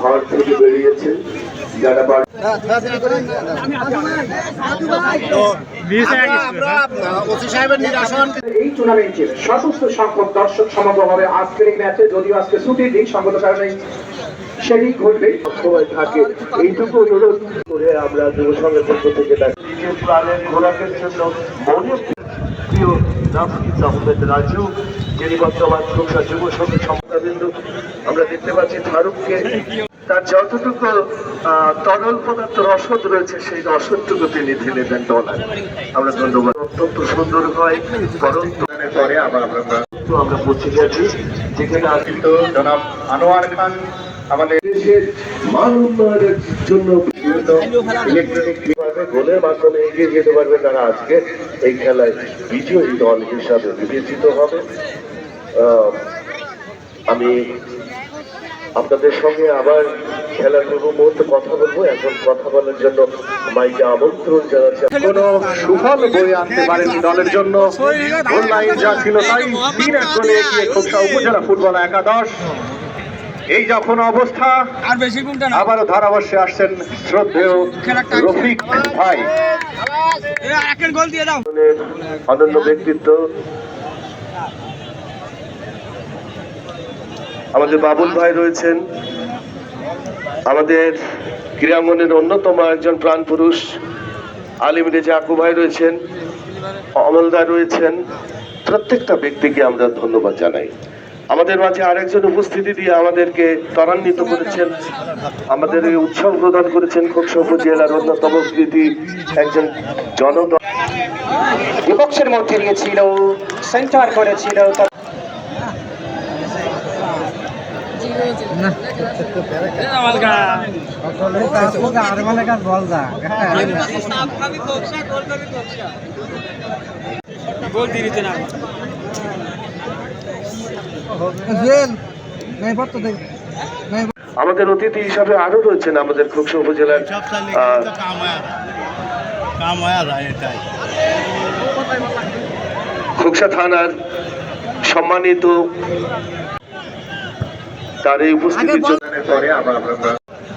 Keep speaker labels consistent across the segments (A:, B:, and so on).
A: ঘর থেকে বেরিয়েছেন যারা
B: এই টুর্নামেন্টের সশস্ত্র সংখ্যক দর্শক সমাগম হবে আজকের এই ম্যাচে যদিও আজকে ছুটির দিন সংগত কারণে সেটি ঘটবে।
A: সবসময় থাকে। এইটুকু অনুরোধ করে আমরা যুব সংঘের পক্ষ থেকে প্রাণের ঘোরাকের জন্য মনে প্রিয় নাফিস আহমেদ রাজু যিনি বর্তমান যুব সংঘের সম্পাদক আমরা দেখতে পাচ্ছি ফারুককে তার যতটুকু তরল পদার্থ রসদ রয়েছে, সেই রসদটুকু তিনি ঢেলে দেন ডলার। আমরা ধন্যবাদ। অত্যন্ত সুন্দর হয় পরন্ত পরে আবার আমরা পৌঁছে গেছি। যেখানে আদিত্য জনাব আনোয়ার খান আমাদের দেশের মান উন্নয়নের জন্য ইলেকট্রনিক গোলের মাধ্যমে এগিয়ে যেতে পারবে তারা আজকে এই খেলায় হিসাবে বিবেচিত হবে। আমি আপনাদের সঙ্গে আবার খেলার পূর্ব মুহূর্তে কথা বলব। এখন কথা বলার জন্য মাইকে আমন্ত্রণ জানাচ্ছি।
B: কোনো সুফল বয়ে আনতে পারেনি দলের জন্য। অনলাইন যা ছিল তাই তিন এক গোলে এগিয়ে খোকসা উপজেলা ফুটবল একাদশ। এই যখন অবস্থা
C: আর বেশি
B: আবারও ধারাবর্ষে আসছেন শ্রদ্ধেয় রফিক ভাই।
A: অনন্য ব্যক্তিত্ব। আমাদের বাবুল ভাই রয়েছেন। আমাদের ক্রীড়াঙ্গনের অন্যতম একজন প্রাণ পুরুষ, আলিম রেজা আকু ভাই রয়েছেন অমলদা রয়েছেন। প্রত্যেকটা ব্যক্তিকে আমরা ধন্যবাদ জানাই। আমাদের মাঝে আরেকজন উপস্থিতি দিয়ে আমাদেরকে ত্বরান্বিত করেছেন। আমাদের উৎসব প্রদান করেছেন খোকসা জেলার অন্যতম কৃতি একজন জনদল
B: বিপক্ষের মধ্যে নিয়েছিল সেন্টার করেছিল
C: গোল দিয়ে দিতে না
A: আমাদের অতিথি হিসাবে আরও রয়েছেন আমাদের খোকসা উপজেলার খোকসা থানার সম্মানিত তার এই উপস্থিতির জন্য পরে আবার আমরা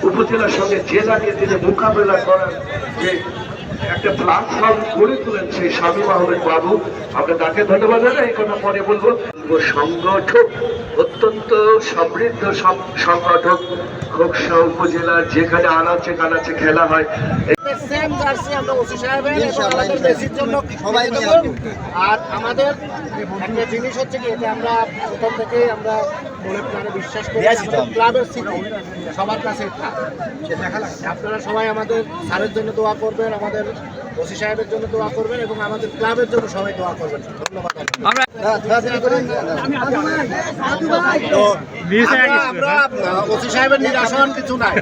A: উপজেলার সঙ্গে জেলা নিয়ে তিনি মোকাবেলা করার যে একটা প্ল্যাটফর্ম গড়ে তোলেন সেই স্বামী আহমেদ বাবু আমরা তাকে ধন্যবাদ জানাই। এই কথা পরে বলব। সংগঠক অত্যন্ত সমৃদ্ধ সংগঠক খোকসা উপজেলার যেখানে আনাচে কানাচে খেলা হয়।
C: আর আমাদের একটা জিনিস হচ্ছে কি এটা আমরা প্রথম থেকে আমরা মনে প্রাণে বিশ্বাস করি ক্লাবের স্মৃতি সবার কাছে। আপনারা সবাই আমাদের স্যারের জন্য দোয়া করবেন আমাদের ওসি সাহেবের জন্য দোয়া করবেন এবং আমাদের ক্লাবের জন্য সবাই দোয়া করবেন। ধন্যবাদ। আমরা আমরা ওসি সাহেবের নিরাসন কিছু নাই।